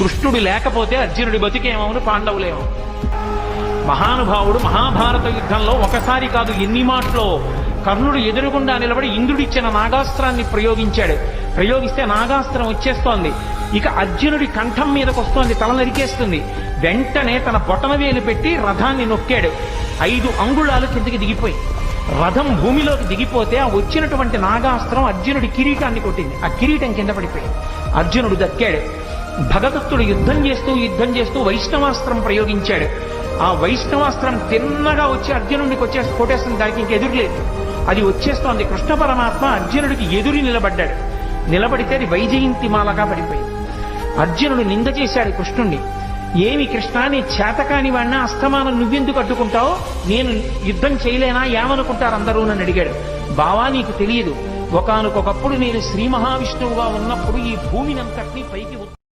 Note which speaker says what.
Speaker 1: కృష్ణుడు లేకపోతే అర్జునుడి బతికేమవును పాండవులేమో? మహానుభావుడు మహాభారత యుద్ధంలో ఒకసారి కాదు ఎన్ని మాటలో కర్ణుడు ఎదురుగుండా నిలబడి ఇంద్రుడిచ్చిన నాగాస్త్రాన్ని ప్రయోగించాడు. ప్రయోగిస్తే నాగాస్త్రం వచ్చేస్తోంది. ఇక అర్జునుడి కంఠం మీదకు వస్తోంది తల నరికేస్తుంది. వెంటనే తన బొటన వేలు పెట్టి రథాన్ని నొక్కాడు. ఐదు అంగుళాలు కిందికి దిగిపోయి. రథం భూమిలోకి దిగిపోతే ఆ వచ్చినటువంటి నాగాస్త్రం అర్జునుడి కిరీటాన్ని కొట్టింది. ఆ కిరీటం కింద పడిపోయింది. అర్జునుడు దక్కాడు. భగదత్తుడు యుద్ధం చేస్తూ యుద్ధం చేస్తూ వైష్ణవాస్త్రం ప్రయోగించాడు. ఆ వైష్ణవాస్త్రం తిన్నగా వచ్చి అర్జునుడికి వచ్చే కొట్టేస్తుంది. దానికి ఇంక ఎదురులేదు అది వచ్చేస్తోంది. కృష్ణ పరమాత్మ అర్జునుడికి ఎదురు నిలబడ్డాడు. నిలబడితే అది వైజయంతి మాలగా పడిపోయింది. అర్జునుడు నింద చేశాడు కృష్ణుణ్ణి. ఏమి కృష్ణ నీ చేతకాని వాడిన అస్తమానం నువ్వెందుకు అడ్డుకుంటావు? నేను యుద్ధం చేయలేనా? ఏమనుకుంటారు అందరూ? నన్ను అడిగాడు. బావా నీకు తెలియదు. ఒకనకొకప్పుడు నేను శ్రీ మహావిష్ణువుగా ఉన్నప్పుడు ఈ భూమినంతటినీ పైకి